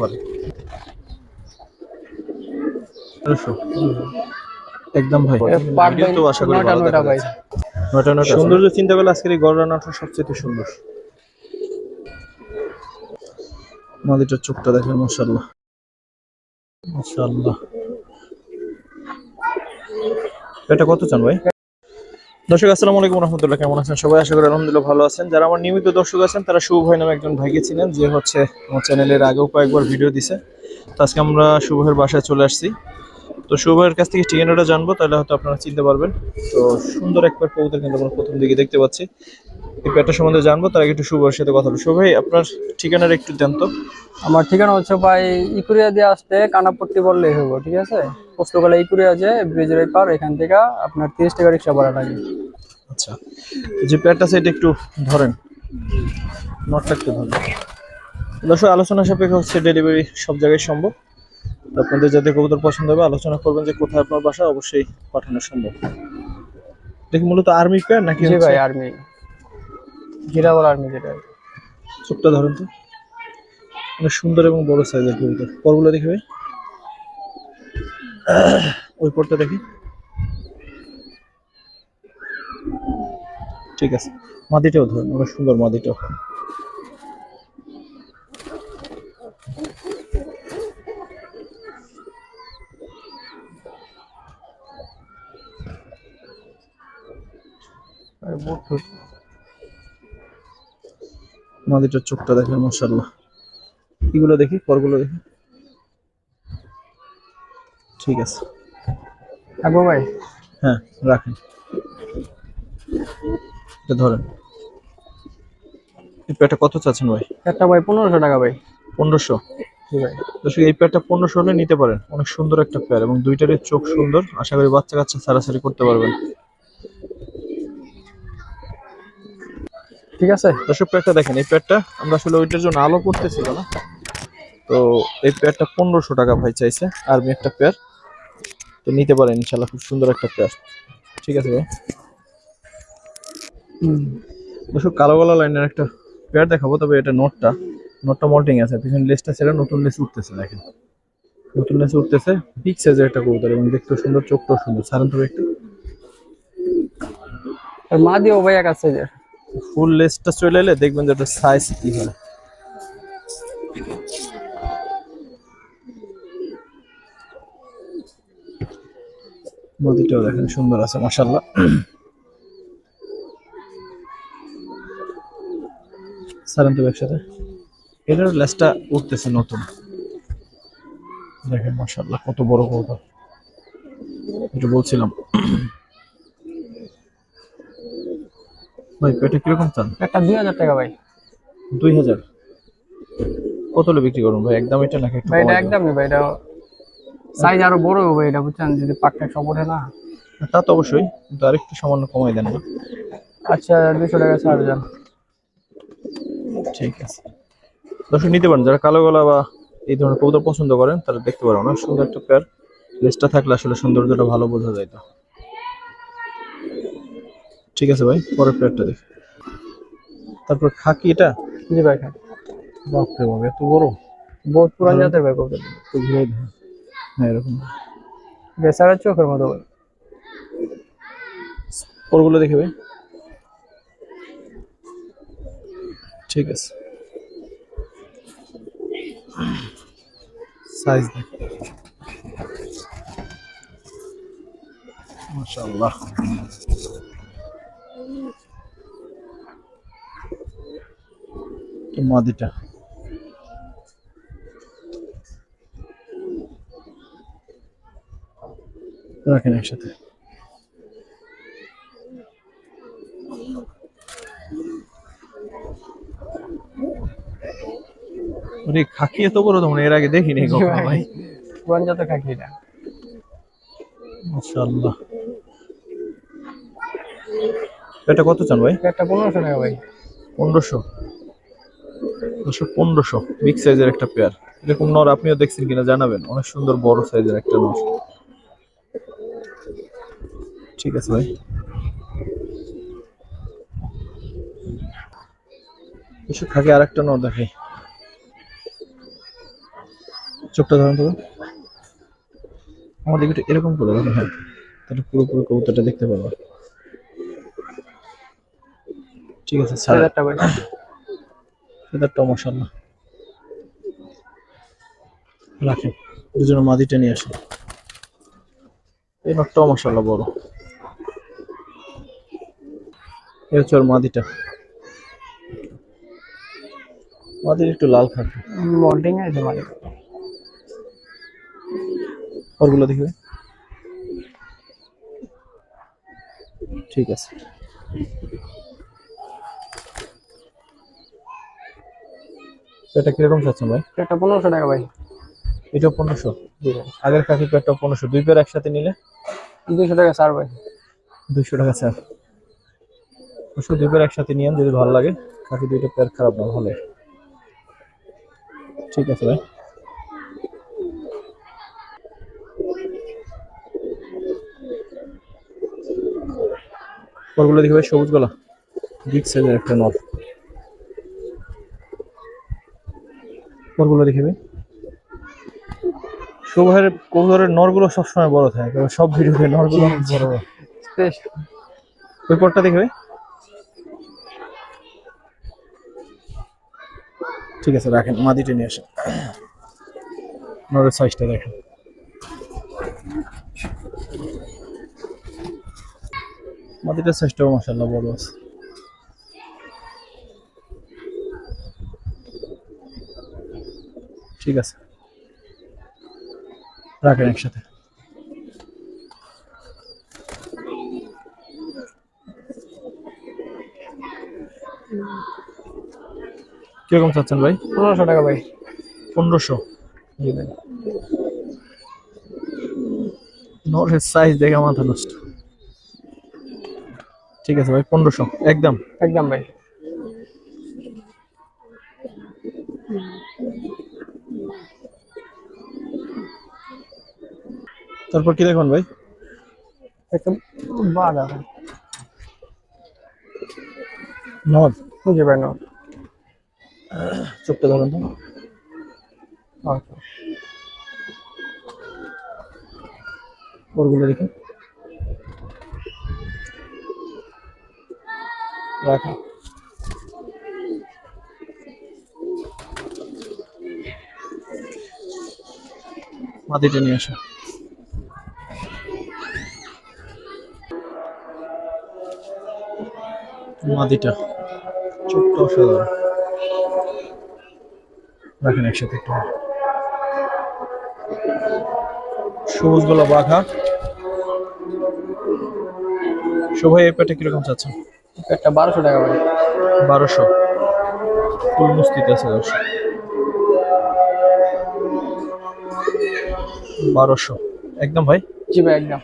করতে পারে। একদম ভাই। ভিডিও তো আশা করি ভালো ভাই যাচ্ছে। নয়টা নয়টা সৌন্দর্য চিন্তা করলে আজকের এই গড় রান্নাটা সবচেয়ে সুন্দর। মাদিটার চোখটা দেখেন মাশাল্লাহ মাশাল্লাহ এটা কত চান ভাই? দর্শক, আসসালামু আলাইকুম রহমতুল্লাহ। কেমন আছেন সবাই? আশা করি আলহামদুলিল্লাহ ভালো আছেন। যারা আমার নিয়মিত দর্শক আছেন, তারা শুভ ভাই নামে একজন ভাইকে ছিলেন যে হচ্ছে আমার চ্যানেলের আগেও কয়েকবার ভিডিও দিছে। তো আজকে আমরা শুভের বাসায় চলে আসছি। তো শুভের কাছ থেকে ঠিকানাটা জানব, তাহলে হয়তো আপনারা চিনতে পারবেন। তো সুন্দর একবার কবুতর কিন্তু আমরা প্রথম দিকে দেখতে পাচ্ছি। এই পেটটা সম্বন্ধে জানব, তার আগে একটু শুভের সাথে কথা বলব শুভ ভাই, আপনার ঠিকানাটা একটু দেন তো। আমার ঠিকানা হচ্ছে ভাই ইকুরিয়া দিয়ে আসতে কানাপট্টি বললেই হব ঠিক আছে? পোস্তকালা ইকুরিয়া যে ব্রিজের পার এখান থেকে আপনার তিরিশ টাকা রিক্সা ভাড়া লাগে। আচ্ছা যে পেটটা সেটা একটু ধরেন নটটা একটু ধরেন। দর্শক আলোচনা সাপেক্ষে হচ্ছে ডেলিভারি সব জায়গায় সম্ভব। আপনাদের যাতে কবুতর পছন্দ হবে আলোচনা করবেন যে কোথায় আপনার বাসা অবশ্যই পাঠানো সম্ভব। দেখি মূলত আর্মি পেয়ার নাকি জি ভাই আর্মি জিরাওয়াল আর্মি যেটা চোখটা ধরেন তো। অনেক সুন্দর এবং বড় সাইজের কবুতর। পরগুলো দেখি ভাই। ওই পরটা দেখি। ঠিক আছে। মাদিটাও ধরুন অনেক সুন্দর মাদিটাও। মাদিটার চোখটা দেখেন মশাল্লাহ এগুলো দেখি, পরগুলো দেখি। ঠিক আছে। থাকব ভাই। হ্যাঁ রাখেন। এটা ধরেন। এই প্যাটটা কত চাচ্ছেন ভাই? একটা ভাই পনেরোশো টাকা ভাই। পনেরোশো? দর্শক এই প্যাটটা পনেরোশো হলে নিতে পারেন। অনেক সুন্দর একটা প্যার এবং দুইটারই চোখ সুন্দর। আশা করি বাচ্চা কাচ্চা সারাসারি করতে পারবেন। ঠিক আছে। দর্শক প্যাডটা দেখেন এই প্যাডটা আমরা আসলে ওইটার জন্য আলো করতেছিল না তো এই প্যাডটা পনেরোশো টাকা ভাই চাইছে। আর্মি একটা পেয়ার তো নিতে পারেন ইনশাল্লাহ খুব সুন্দর একটা পেয়ার ঠিক আছে ভাই? দর্শক কালো গলা লাইনের একটা পেয়ার দেখাবো তবে এটা নোটটা। নোটটা মল্টিং আছে পিছনে লেসটা ছেড়ে নতুন লেস উঠতেছে দেখেন। নতুন লেস উঠতেছে বিগ সাইজের একটা কবুতর এবং দেখতে সুন্দর চোখটাও সুন্দর। সারেন তবে একটু। আর মা দিও ভাই এক আছে ফুল লেসটা চলে এলে দেখবেন যে ওটা সাইজ কি হয়। নদীটাও দেখেন সুন্দর আছে মাসাল্লাহ সারেন তো একসাথে। এটার লেসটা উঠতেছে নতুন। দেখেন মাসাল্লাহ কত বড় কৌতা এটা বলছিলাম। ভাই পেটে কীরকম চান? একটা দুই হাজার টাকা ভাই। দুই হাজার। কত বিক্রি করুন? ভাই একদম এটা নাকি একটু একদমই ভাই এটা সাইজ আরও বড় হবে এটা বুঝছেন? যদি পাকটা সব ওঠে না। তা তো অবশ্যই কিন্তু আরেকটু সামান্য কমাই দেন না। আচ্ছা দুশো টাকা ছাড় যান ঠিক আছে। দর্শক নিতে পারেন যারা কালো গলা বা এই ধরনের কবুতর পছন্দ করেন তারা দেখতে পারেন অনেক সুন্দর একটা পেয়ার লেসটা থাকলে আসলে সৌন্দর্যটা ভালো বোঝা যায় তো। ঠিক আছে ভাই পরের পেয়ারটা দেখি। তারপর খাকি এটা? জি ভাই খান বাপরে বাপ এত বড়? বহুত পুরান জাতের ভাই কবুতর। তো ঘুরে দেয় এরকম। বেচারা চোখের মতো ভাই পরগুলো দেখে ঠিক আছে। সাইজ দেখ। মাশাআল্লাহ। তো মাদিটা। রাখেন একসাথে। ওরে খাকি এত বড় তো মানে এর আগে দেখিনি কখনো ভাই পুরান জাতের খাকি এটা মাশাআল্লাহ। এটা কত চান ভাই? একটা পনেরোশো টাকা ভাই। পনেরোশো? দুশো পনেরোশো। বিগ সাইজের একটা পেয়ার এরকম নর আপনিও দেখছেন কিনা জানাবেন। অনেক সুন্দর বড় সাইজের একটা নর। ঠিক আছে ভাই। এসব থাকে আর একটা নর দেখাই। চোখটা ধরেন তো আমার দিকে একটু এরকম করে দেখেন হ্যাঁ। তাহলে পুরোপুরি কবুতরটা দেখতে পাবো। ঠিক আছে স্যার ফেদারটা মশাল্লাহ রাখেন দুজনে মাদিটা নিয়ে আসেন। এই নটটাও মশাল্লাহ বড়। এই হচ্ছে ওর মাদিটা। মাদির একটু লাল খাবে। মল্টিং আছে মানে ওরগুলো দেখবে। ঠিক আছে। এটা কীরকম চাচ্ছেন ভাই? একটা পনেরোশো টাকা ভাই। এটা পনেরোশো। আগের কাকি পনেরোশো। দুই পেয়ার একসাথে নিলে? দুইশো টাকা স্যার ভাই। দুইশো টাকা স্যার অবশ্য দুই পেয়ার একসাথে নিয়ে যদি ভালো লাগে। কাকি দুইটা পেয়ার খারাপ না ভালো ঠিক আছে ভাই। ওরগুলো দেখবে সবুজ গলা বিগ সাইজের একটা নট ওরগুলো দেখবে শোভারের কবুতরের নরগুলো সবসময় বড় থাকে সব ভিডিওতে নরগুলো বড় ওই পরটা দেখবে ঠিক আছে, রাখেন মাদিটা নিয়ে আসেন। নরের সাইজটা দেখেন। মাদিটার সাইজটাও মাসাল্লাহ বড় আছে। ঠিক আছে। রাখেন একসাথে। কীরকম চাচ্ছেন ভাই? পনেরোশো টাকা ভাই। পনেরোশো। জি ভাই। নরের সাইজ দেখে মাথা নষ্ট। ঠিক আছে ভাই পনেরোশো। একদম? একদম ভাই। তারপর কি দেখুন ভাই? একদম ভাই নদ জি ভাই নো চোখটা ধরুন তো। আচ্ছা। ওরগুলো দেখি রাখা। মাটিটা নিয়ে আসা। মাদিটা চোখটা অসাধারণ। রাখেন একসাথে একটু। সবুজ গোলা বাঘা। শোভাই এই পেটে কীরকম চাচ্ছেন? একটা বারোশো টাকা ভাই। বারোশো। ফুল মুস্তিতে আছে দর্শক। বারোশো। একদম ভাই? জি ভাই একদম।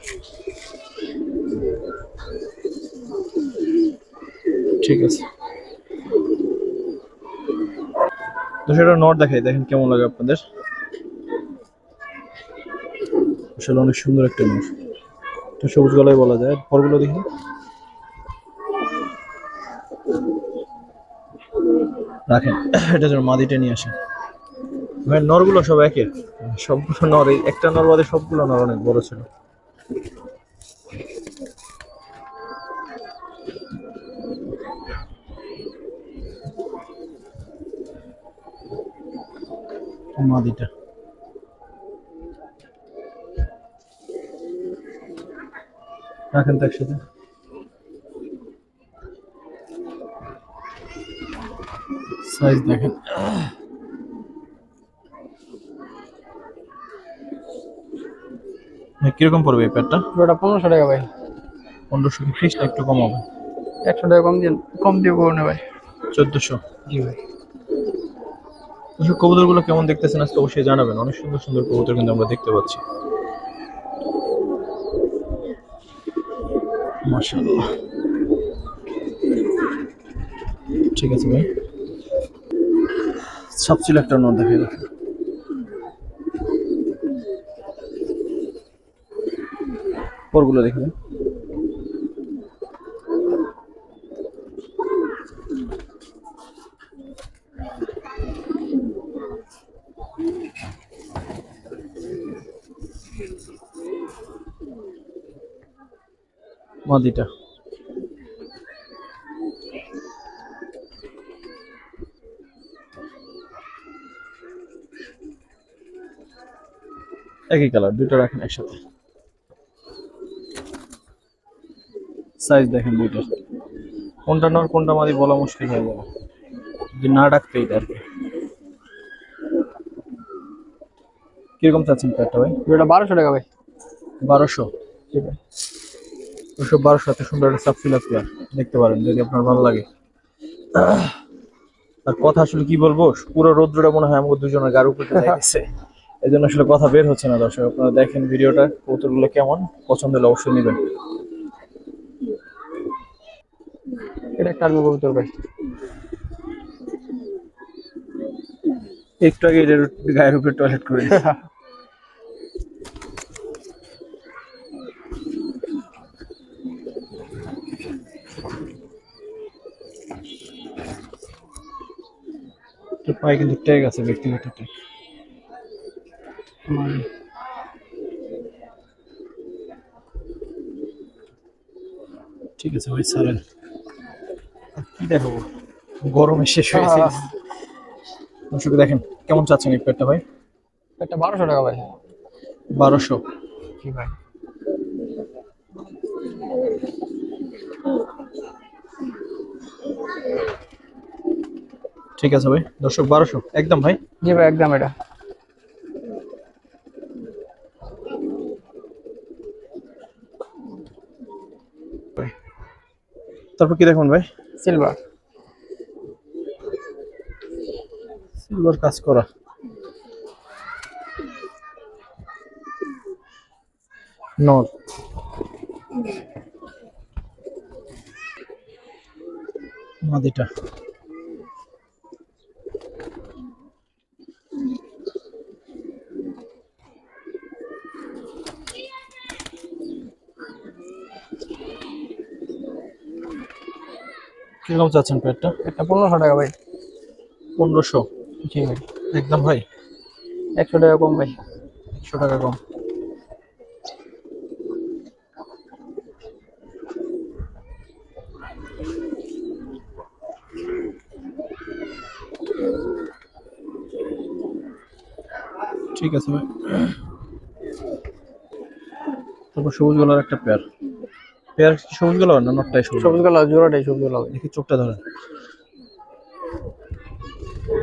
ঠিক আছে। তো সেটা নট দেখাই দেখেন কেমন লাগে আপনাদের। আসলে অনেক সুন্দর একটা নট। তো সবুজ গলায় বলা যায়। পরগুলো দেখি। রাখেন এটা যেন মাদিটা নিয়ে আসেন। নরগুলো সব একের। সবগুলো নর এই একটা নর বাদে সবগুলো নর অনেক বড় ছিল। মাদিটা রাখেন তো একসাথে। সাইজ দেখেন। কীরকম পড়বে এই প্যাডটা পনেরোশো টাকা ভাই। পনেরোশো কি একটু কম হবে? একশো টাকা কম দিয়ে কম দিয়ে করো না ভাই। চোদ্দশো। জি ভাই। দর্শক, কবুতরগুলো কেমন দেখতেছেন আজকে অবশ্যই জানাবেন। অনেক সুন্দর সুন্দর কবুতর কিন্তু আমরা দেখতে পাচ্ছি। ঠিক আছে ভাই। সবচেয়ে একটা নট দেখে। পরগুলো দেখবেন মাদিটা একই কালার দুটো রাখেন একসাথে। সাইজ দেখেন দুইটার কোনটা নর কোনটা মাদি বলা মুশকিল হয়ে যাবে। যদি না ডাকতে এটা আর কি। কীরকম চাচ্ছেন প্যাটটা ভাই? এটা বারোশো টাকা ভাই। বারোশো। জি ভাই দুশো বারোশো এত সুন্দর একটা সাবফিলা পেয়ার দেখতে পারেন যদি আপনার ভালো লাগে। আর কথা আসলে কি বলব পুরো রৌদ্রটা মনে হয় আমাকে দুজনের গার উপরে যাইতেছে। এই জন্য আসলে কথা বের হচ্ছে না দর্শক। আপনারা দেখেন ভিডিওটা কৌতুকগুলো কেমন পছন্দ হলে অবশ্যই নেবেন। এটা একটা আর্মি কবুতর ভাই। একটু আগে এটার গায়ের উপরে টয়লেট করে পায়ে কিন্তু ট্যাগ আছে ব্যক্তিগত ট্যাগ ঠিক আছে ভাই সারেন কি দেখাবো? গরমে শেষ হয়েছে দর্শক দেখেন কেমন চাচ্ছেন এই পেটটা ভাই? এটা বারোশো টাকা ভাই। বারোশো। জি ভাই? ঠিক আছে ভাই। দর্শক বারোশো। একদম ভাই। জি ভাই একদম এটা। তারপর কি দেখুন ভাই? সিলভার সিলভার কাজ করা। নর মাদিটা। কীরকম চাচ্ছেন পেটটা এটা পনেরোশো টাকা ভাই। পনেরোশো? জি ভাই। একদম ভাই? একশো টাকা কম ভাই। একশো টাকা কম। ঠিক আছে ভাই। তারপর সবুজ গলার একটা পেয়ার পেয়ার সবুজ গলার না নটটাই সবুজ? সবুজ কালার জোড়াটাই সবুজ কালার। দেখি চোখটা ধরেন।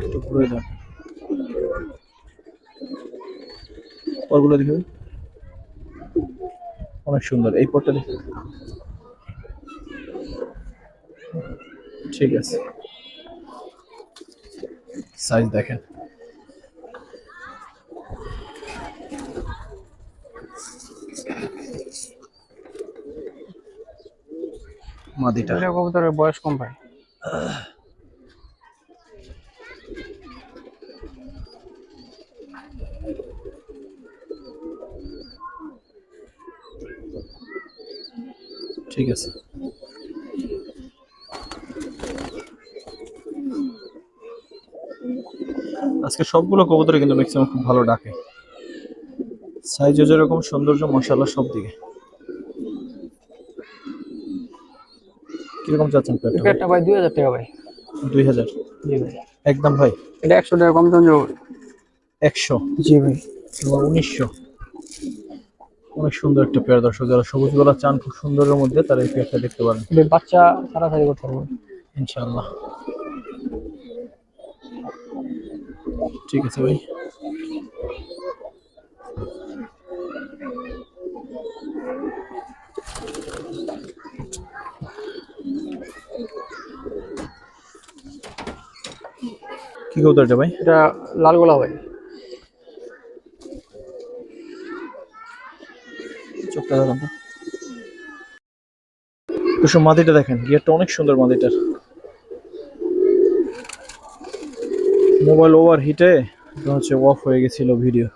একটু ঘুরে পরগুলো দেখি অনেক সুন্দর এই পরটা দেখি। ঠিক আছে। সাইজ দেখেন। মাদিটা। এটা কবুতরের বয়স কম ভাই। ঠিক আছে। আজকে সবগুলো কবুতরে কিন্তু ম্যাক্সিমাম খুব ভালো ডাকে। সাইজও যেরকম সৌন্দর্য মশালা সব দিকে কীরকম চাচ্ছেন এটা ভাই দুই হাজার টাকা ভাই। দুই হাজার? জি ভাই। একদম ভাই। এটা একশো টাকা কম দাম যাবে একশো? জি ভাই। উনিশশো? অনেক সুন্দর একটা পেয়ার দর্শক যারা সবুজ গলা চান খুব সুন্দরের মধ্যে তারা এই পেয়ারটা দেখতে পারেন। বাচ্চা তাড়াতাড়ি করতে পারব। ইনশাল্লাহ ঠিক আছে ভাই। কি কবুতর এটা ভাই? এটা লাল গোলা ভাই। চোখটা দেখান তো। মাদিটা দেখেন গিয়ারটা অনেক সুন্দর মাদিটার মোবাইল ওভার হিটে হচ্ছে অফ হয়ে গেছিল ভিডিও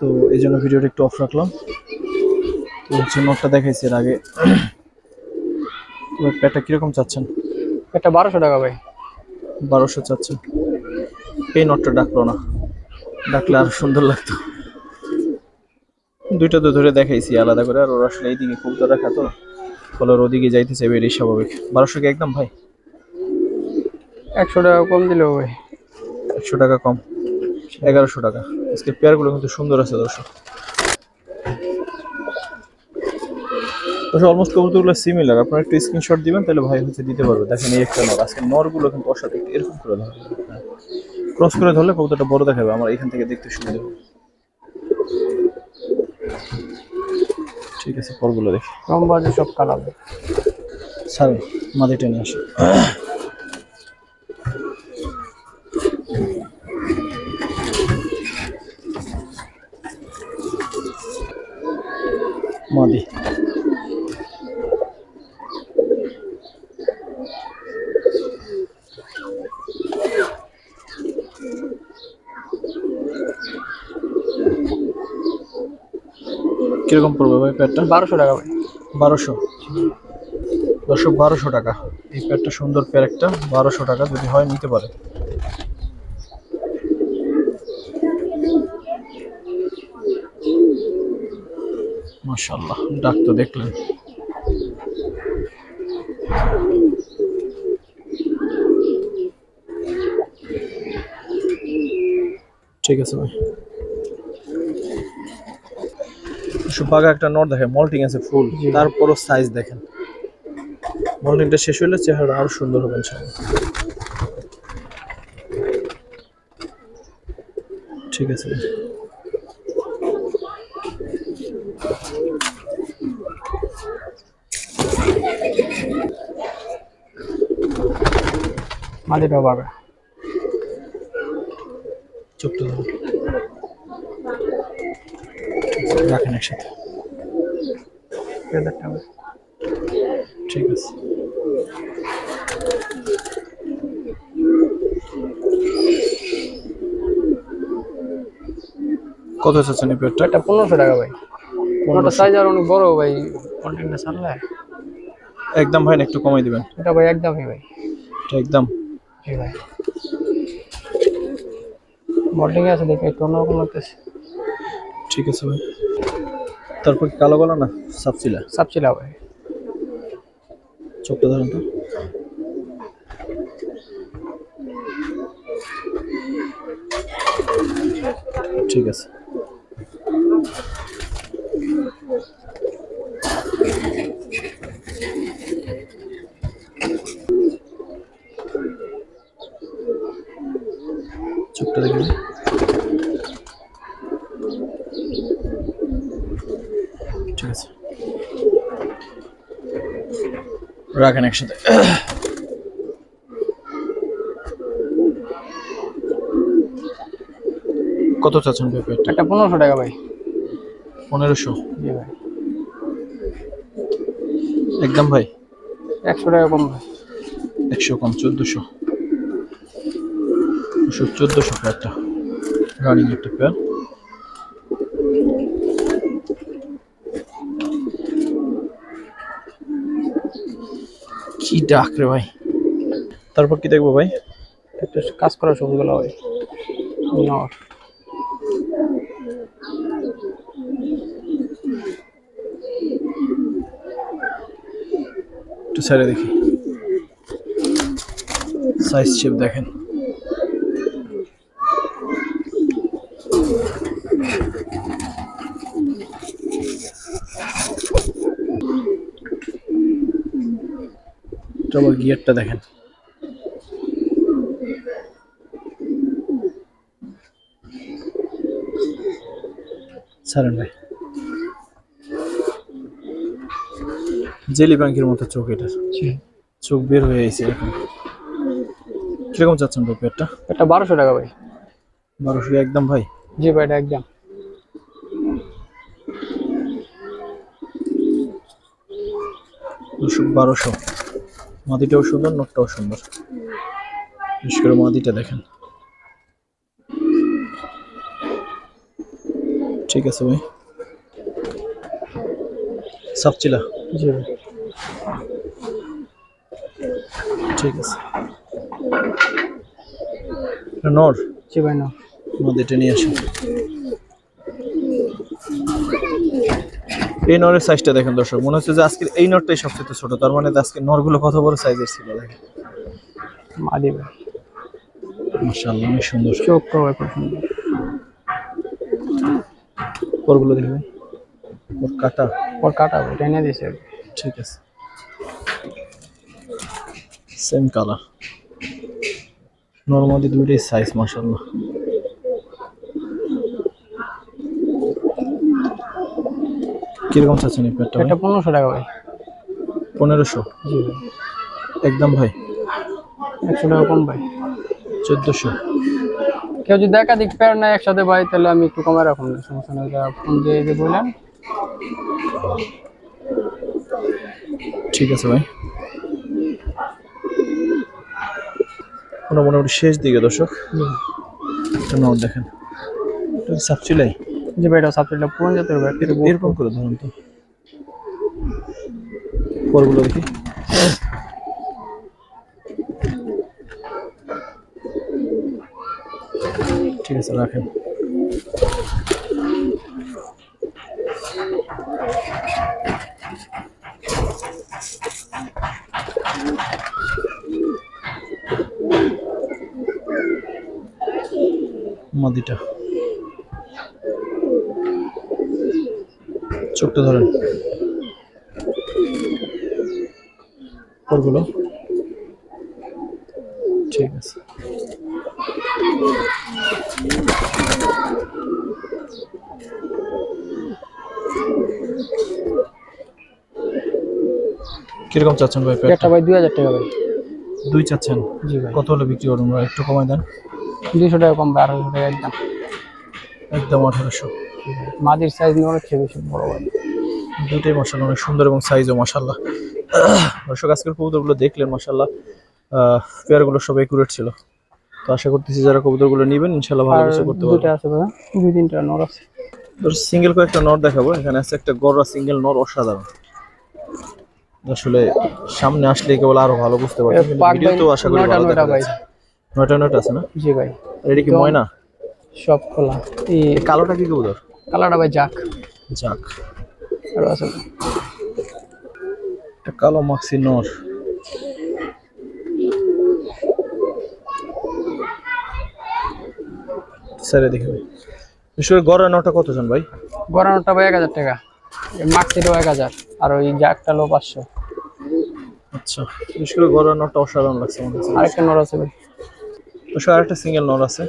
তো এই জন্য ভিডিওটা একটু অফ রাখলাম। তো হচ্ছে নোটটা দেখাইছি এর আগে। প্যাটটা কীরকম চাচ্ছেন? এটা বারোশো টাকা ভাই। বারোশো চাচ্ছেন। এই নটটা ডাকলো না। ডাকলে আরও সুন্দর লাগতো। দুইটা তো ধরে দেখাইছি আলাদা করে। আর ওরা আসলে এইদিকে কবুতর রাখা তো ফলের ওদিকে যাইতে চাইবে এটাই স্বাভাবিক। বারোশো কি একদম ভাই? একশো টাকা কম দিলেও ভাই একশো টাকা কম। এগারোশো টাকা। আজকে পেয়ারগুলো কিন্তু সুন্দর আছে দর্শক। অলমোস্ট কবুতরগুলো সিমিলার আপনারা একটু স্ক্রিনশট দিবেন তাহলে ভাই হচ্ছে দিতে পারবে। দেখেন এই একটা নর। আজকে নরগুলো কিন্তু অসাধারণ। এরকম করে ধরবে ক্রস করে ধরলে কবুতরটা বড় দেখাবে আমার এখান থেকে দেখতে সুবিধা হবে। ঠিক আছে পরগুলো দেখি। কম বাজে সব কালার ছাড়ুন মাদি টেনে আসে। মাদি। কীরকম পড়বে ভাই প্যাটটা বারোশো টাকা ভাই। বারোশো? দর্শক বারোশো টাকা। এই প্যাডটা সুন্দর প্যার একটা বারোশো টাকা যদি হয় নিতে পারে। মাশাল্লাহ ডাক তো দেখলেন। ঠিক আছে ভাই। বাঘা একটা নট দেখে মল্টিং আছে ফুল তারপরও সাইজ দেখেন। মল্টিংটা শেষ হলে চেহারা আরও সুন্দর হবে ঠিক আছে। মাটিটাও পাবে চোখটা ধরুন ঠিক আছে, রাখেন একসাথে। ঠিক আছে। কত চাচ্ছেন এই পেটটা এটা পনেরোশো টাকা ভাই। ওটা সাইজ আর অনেক বড় ভাই কন্টেন্টটা ছাড়লে। একদম ভাই একটু কমাই দিবেন। এটা ভাই একদমই ভাই। এটা একদম। জি ভাই। মডেলিং আছে দেখে একটু অন্যরকম লাগতেছে। ঠিক আছে ভাই। তারপর কালো গলা না সাপচিলা সাপচিলা ভাই। চোখটা ধরুন তো। ঠিক আছে। চোখটা দেখুন ঠিক আছে রাখেন একসাথে। কত চাচ্ছেন পেঁপেটা একটা? পনেরোশো টাকা ভাই। পনেরোশো? জি ভাই। একদম ভাই? একশো টাকা কম ভাই। একশো কম চোদ্দোশো। চোদ্দোশো পেয়ারটা। রানিং একটা পেয়ার কি ডাক রে ভাই। তারপর কি দেখব ভাই? একটু কাজ করা সবগুলো ভাই। নট একটু সাইডে দেখি। সাইজ শেপ দেখেন এটা আবার গিয়ারটা দেখেন। সারেন ভাই। জেলি ব্যাংকের মতো চোখ এটা। চোখ বের হয়ে গেছে এখন। কীরকম চাচ্ছেন ভাই পেটটা? এটা বারোশো টাকা ভাই। বারোশো একদম ভাই? জি ভাই এটা একদম। দুশো বারোশো। মাদিটাও সুন্দর নোটটাও সুন্দর। বিশেষ করে মাদিটা দেখেন। ঠিক আছে ভাই। সাপচিলা। জি। ভাই ঠিক আছে। নর। জি ভাই না মাদিটা নিয়ে আসেন। এই নরের সাইজটা দেখেন দর্শক মনে হচ্ছে যে আজকের এই নরটাই সবচেয়ে ছোট তার মানে আজকে নরগুলো কত বড় সাইজের ছিল দেখেন। মাদি ভাই। মাশাআল্লাহ অনেক সুন্দর। চোখ পরগুলো ওর কাটা। ওর কাটা ভাই টেনে দিছে। ঠিক আছে। সেম কালার নর্মালি দুইটাই সাইজ মাশাআল্লাহ। কীরকম চাচ্ছেন এই পেটটা এটা পনেরোশো টাকা ভাই। পনেরোশো? জি ভাই। একদম ভাই? একশো টাকা কম ভাই। চোদ্দোশো? কেউ যদি একাধিক প্যার নেয় একসাথে ভাই তাহলে আমি একটু কমে রাখুন না সমস্যা নেই। যা ফোন দিয়ে যে বললেন ঠিক আছে ভাই। মোটামুটি শেষ দিকে দর্শক। একটা নট দেখেন। সাপচিলাই জি ভাই এটা সাবজেক্টটা পুরন জাতের ভাই একটু বড়। এরকম করে ধরুন তো। পরগুলো দেখি। ঠিক আছে রাখেন। মাদিটা। চোখটা ধরেন। ঠিক আছে। কীরকম চাচ্ছেন ভাই একটা ভাই দুই হাজার টাকা ভাই। দুই চাচ্ছেন? জি ভাই। কত হলে বিক্রি করুন ভাই? একটু কমাই দেন। দুইশো টাকা কম আঠারোশো টাকা একদম। একদম আঠারোশো। মাদির সাইজ নিয়ে অনেক বেশি বড় ভাই। দুটোই মশাল্লা অনেক সুন্দর এবং সাইজও মশাল্লা দর্শক আজকের কবুতরগুলো দেখলেন মশাল্লা পেয়ারগুলো সব একুরেট ছিল। তো আশা করতেছি যারা কবুতরগুলো নেবেন ইনশাল্লাহ ভালো কিছু করতে পারবেন। আছে ভাই দুই তিনটা নর আছে। সিঙ্গেল কয়েকটা নর দেখাবো এখানে আছে একটা গররা সিঙ্গেল নর অসাধারণ। আসলে সামনে আসলে কেবল আরও ভালো বুঝতে পারবেন ভাই ভিডিওতেও আশা করি ভালো দেখা ভাই নয়টা নয়টা আছে না? জি ভাই। এটা কি ময়না? সব খোলা। এই কালোটা কি কবুতর? কালারটা ভাই যাক যাক আরও আছে। একটা কালো মাক্সি নর। স্যারে দেখে ভাই বিশেষ গড়ের নটা কতজন ভাই? গড়ানোটা ভাই এক হাজার টাকা। মাক্সিটাও এক হাজার আর ওই জাকটা লো পাঁচশো। আচ্ছা বিশেষ করে গড়ের নটা অসাধারণ লাগছে আমার কাছে আরেকটা নর আছে ভাই। বিশেষ আরেকটা সিঙ্গেল নর আছে।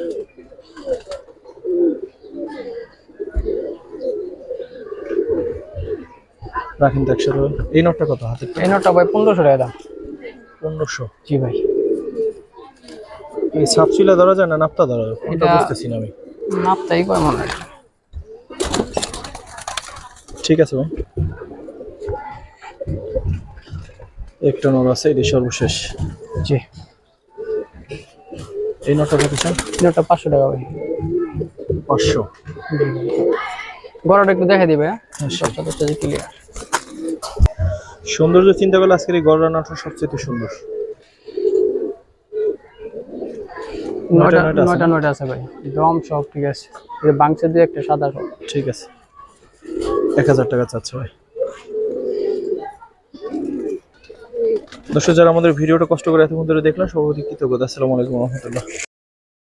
রাখেন তো ভাই। এই নটটা কত হাতে? এই নটটা ভাই পনেরোশো টাকা দাম। পনেরোশো? জি ভাই। এই সাপচিলা ধরা যায় না নাপ্তা ধরা যায়? এটা এটা- বুঝতেছি না আমি। নাপটাই কয় মনে হয়। ঠিক আছে ভাই। একটা নর আছে এটি সর্বশেষ। জি। এই নটটা কত চান এই নটটা পাঁচশো টাকা ভাই। পাঁচশো। গড়াটা একটু দেখে দিবে হ্যাঁ? হ্যাঁ, যে ক্লিয়ার সৌন্দর্য চিন্তা করলে আজকের এই গড় রান্নাটা সবচেয়ে সুন্দর। নয়টা নয়টা আছে নয়টা নয়টা আছে ভাই। দম সব ঠিক আছে। এই বাংসের দিয়ে একটা সাদা সব। ঠিক আছে। এক হাজার টাকা চাচ্ছে ভাই। দর্শক যারা আমাদের ভিডিওটা কষ্ট করে এতক্ষণ ধরে দেখলাম সভাপতি কৃতজ্ঞতা। আসসালামু আলাইকুম রহমতুল্লাহ।